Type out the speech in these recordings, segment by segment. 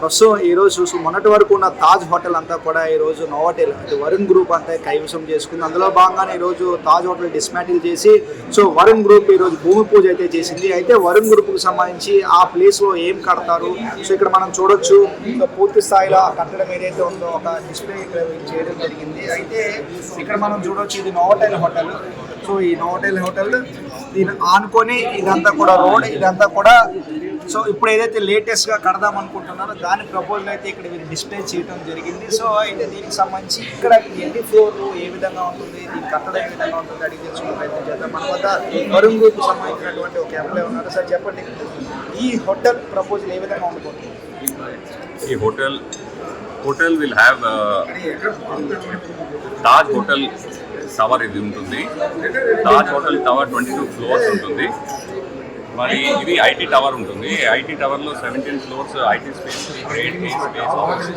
ప్రస్తుతం ఈ రోజు మొన్నటి వరకు ఉన్న తాజ్ హోటల్ అంతా కూడా ఈ రోజు అంటే వరుణ్ గ్రూప్ అంతా కైవసం చేసుకుంది. అందులో భాగంగానే ఈ రోజు తాజ్ హోటల్ డిస్మాటిల్ చేసి సో వరుణ్ గ్రూప్ ఈ రోజు భూమి పూజ అయితే చేసింది. అయితే వరుణ్ గ్రూప్కు సంబంధించి ఆ ప్లేస్లో ఏం కడతారు? సో ఇక్కడ మనం చూడొచ్చు పూర్తి స్థాయిలో ఆ కట్టడం ఏదైతే ఉందో ఒక డిస్ప్లే ఇక్కడ చేయడం జరిగింది. అయితే ఇక్కడ మనం చూడొచ్చు ఇది నోవటెల్ హోటల్ సో ఈ నోవటెల్ హోటల్ దీని ఆనుకొని ఇదంతా కూడా రోడ్ ఇదంతా కూడా సో ఇప్పుడు ఏదైతే లేటెస్ట్గా కడదాం అనుకుంటున్నారో దాని ప్రపోజల్ అయితే ఇక్కడ మీరు డిస్ప్లే చేయడం జరిగింది. సో అయితే దీనికి సంబంధించి ఇక్కడ ఎన్ని ఫ్లోర్ ఏ విధంగా ఉంటుంది దీని కట్టడం ఏ విధంగా ఉంటుంది అడిగి తెలుసుకునే ప్రయత్నం చేద్దాం. మన వద్ద వరుణ్ సంబంధించినటువంటి ఒక ఎంప్లాయ్ ఉన్నారు. సార్ చెప్పండి. ఈ హోటల్ ప్రపోజల్ ఏ విధంగా ఉంటుంది ఈ hotel hotel will have Taj hotel tower ఇది ఉంటుంది. Taj hotel tower twenty two floors ఉంటుంది. మరి ఇది ఐటీ టవర్ ఉంటుంది. IT టవర్లో seventeen floors IT space grade A space office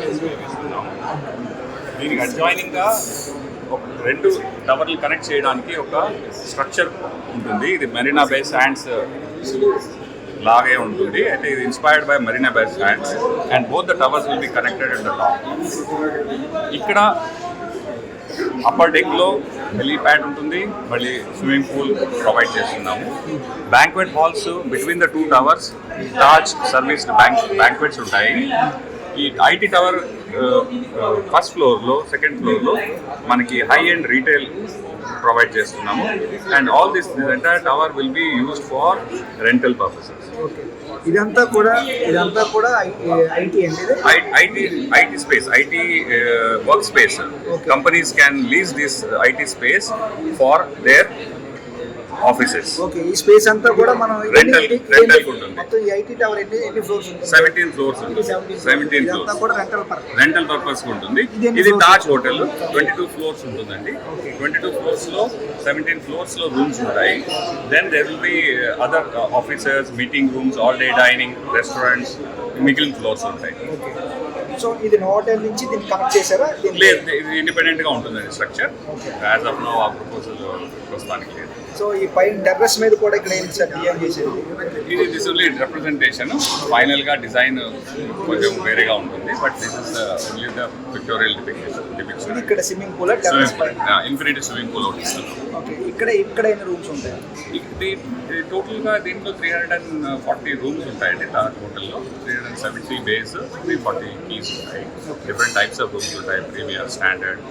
దీనికి అడ్జాయినింగ్గా ఒక రెండు టవర్లు కనెక్ట్ చేయడానికి ఒక స్ట్రక్చర్ ఉంటుంది. ఇది మెరీనా బే శాండ్స్ లాగే ఉంటుంది. అయితే ఇది inspired by Marina Bay Sands and both the towers will be connected at the top. ఇక్కడ అప్పర్ డెక్లో హెలీప్యాడ్ ఉంటుంది. మళ్ళీ స్విమ్మింగ్ పూల్ ప్రొవైడ్ చేస్తున్నాము. Banquet halls between the two towers Taj service bank banquets ఉంటాయి. ఈ ఐటీ టవర్ ఫస్ట్ ఫ్లోర్లో second ఫ్లోర్లో మనకి హై అండ్ రీటైల్ ప్రొవైడ్ చేస్తున్నాము. And all this this entire tower will be used for rental purposes ఇదంతా కూడా ఇదంతా కూడా ఐటీ అండి ఇది? IT IT space, IT uh, workspace. Companies can lease this IT space offices. Okay ఈ space అంతా కూడా మనం rental ఎన్ని- ఉంటుంది. మొత్తం ఈ ఐటీ టవర్ ఎన్ని ఎన్ని ఫ్లోర్స్ ఉంటుంది? 17 floors ఇది ఉంటుంది. 17 17 ఇదంతా floors. కూడా రెంటల్ పర్పస్ రెంటల్ పర్పస్ ఉంటుంది. ఇది? Taj hotel twenty two floors ఉంటుందండి. ట్వంటీ టూ ఫ్లోర్స్లో సెవెంటీన్ ఫ్లోర్స్లో రూమ్స్ ఉంటాయి. Then there will be other officers meeting rooms all day dining restaurants మిగిలిన ఫ్లోర్స్ ఉంటాయి. సో ఇది హోటల్ నుంచి దీన్ని కనెక్ట్ చేశారా? లేదు ఇది ఇండిపెండెంట్గా ఉంటుందండి స్ట్రక్చర్. యాజ్ ఆఫ్ నో ఆ ప్రపోజల్ ప్రస్తుతానికి లేదు. సో ఈ పైన టెర్రస్ మీద కూడా చేసేది ఇది దిస్ ఓన్లీ రిప్రజెంటేషన్ ఫైనల్గా డిజైన్ కొంచెం వేరేగా ఉంటుంది. But this is only the pictorial depiction ఇక్కడ swimming pool infinity swimming pool ఒకటి ఇస్తున్నాం. ఓకే ఇక్కడ ఇక్కడ ఎన్ని రూమ్స్ ఉంటాయి? ఇది టోటల్గా దీంట్లో three hundred and forty rooms ఉంటాయండి హోటల్లో three hundred and seventy base three forty keys ఉంటాయి. డిఫరెంట్ టైప్స్ ఆఫ్ రూమ్స్ ఉంటాయి. ప్రీమియర్ స్టాండర్డ్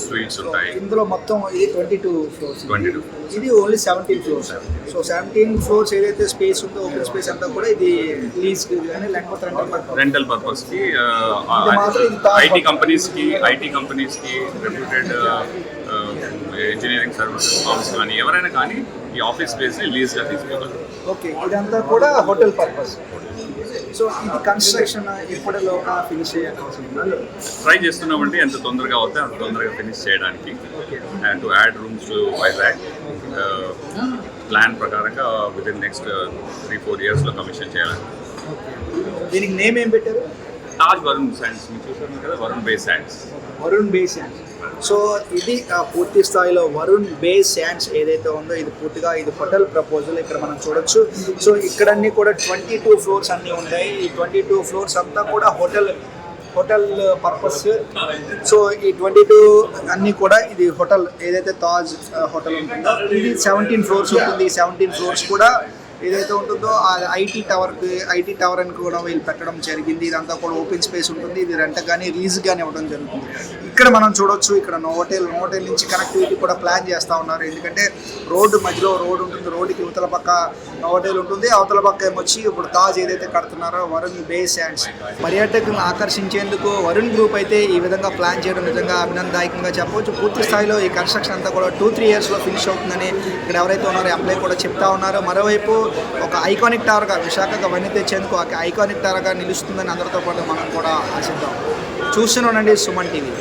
స్వీట్స్ ఉంటాయి. ఇందులో మొత్తం ఇది twenty two floors twenty two ఇది only seventeen floors so seventeen floors ఏదైతే స్పేస్ ఉందో ఓపెన్ స్పేస్ అంతా కూడా ఇది లీజ్ కానీ లేకపోతే రెంటల్ పర్పస్కి. ఐటీ. కంపెనీస్కి ఐటీ కంపెనీస్కి రెప్యూటెడ్ ఇంజనీరింగ్ సర్వీసెస్ ఫార్మ్స్ కానీ ఎవరైనా కానీ ఈ ఆఫీస్ స్పేస్ని లీజ్గా తీసుకోగలరు ఓకే ఇదంతా కూడా హోటల్ పర్పస్ సో ఇది కన్స్ట్రక్షన్ ఇప్పటిలోగా ఫినిష్? ట్రై చేస్తున్నామండి ఎంత తొందరగా అవుతే అంత తొందరగా ఫినిష్ చేయడానికి. And to add rooms to Vizag plan ప్రకారంగా with in next three four ఇయర్స్లో కమిషన్ చేయాలని దీనికి నేమ్ ఏం పెట్టారు? తాజ్ వరుణ్ శాండ్స్ మీరు చూసారు కదా Varun bay sands Varun bays sands so ఇది పూర్తి స్థాయిలో వరుణ్ బేస్ శాండ్స్ ఏదైతే ఉందో ఇది పూర్తిగా ఇది హోటల్ ప్రపోజల్ ఇక్కడ మనం చూడొచ్చు. సో ఇక్కడ అన్ని కూడా ట్వంటీ టూ ఫ్లోర్స్ అన్నీ ఉంటాయి ఈ ట్వంటీ టూ ఫ్లోర్స్ అంతా కూడా హోటల్ హోటల్ పర్పస్. సో ఈ ట్వంటీ టూ అన్నీ కూడా ఇది హోటల్ ఏదైతే తాజ్ హోటల్ ఉంటుందో ఇది సెవెంటీన్ ఫ్లోర్స్ ఉంటుంది. ఈ సెవెంటీన్ ఫ్లోర్స్ కూడా ఏదైతే ఉంటుందో ఆ ఐటీ టవర్కి ఐటీ టవర్ అని కూడా వీళ్ళు పెట్టడం జరిగింది. ఇదంతా కూడా ఓపెన్ స్పేస్ ఉంటుంది. ఇది రెంట్ కానీ లీజ్ కానీ ఇవ్వడం జరుగుతుంది. ఇక్కడ మనం చూడొచ్చు ఇక్కడ నోటెల్ నోవోటెల్ నుంచి కనెక్టివిటీ కూడా ప్లాన్ చేస్తూ ఉన్నారు. ఎందుకంటే రోడ్డు మధ్యలో రోడ్ ఉంటుంది. రోడ్డుకి ఇవతల పక్క నోవోటెల్ ఉంటుంది. అవతల పక్క ఏమొచ్చి ఇప్పుడు తాజ్ ఏదైతే కడుతున్నారో వరుణ్ బేస్ అండ్స్ పర్యాటకులను ఆకర్షించేందుకు వరుణ్ గ్రూప్ అయితే ఈ విధంగా ప్లాన్ చేయడం నిజంగా అభినందాయకంగా చెప్పవచ్చు. పూర్తి స్థాయిలో ఈ కన్స్ట్రక్షన్ అంతా కూడా టూ త్రీ ఇయర్స్లో ఫినిష్ అవుతుందని ఇక్కడ ఎవరైతే ఉన్నారో ఎంప్లాయ్ కూడా చెప్తా ఉన్నారో. మరోవైపు ఒక ఐకానిక్ టవర్గా విశాఖగా వన్ని తెచ్చేందుకు ఒక ఐకానిక్ టవర్గా నిలుస్తుందని అందరితో పాటు మనం కూడా ఆశిద్దాం. చూస్తూనే ఉండండి సుమన్ టీవీ.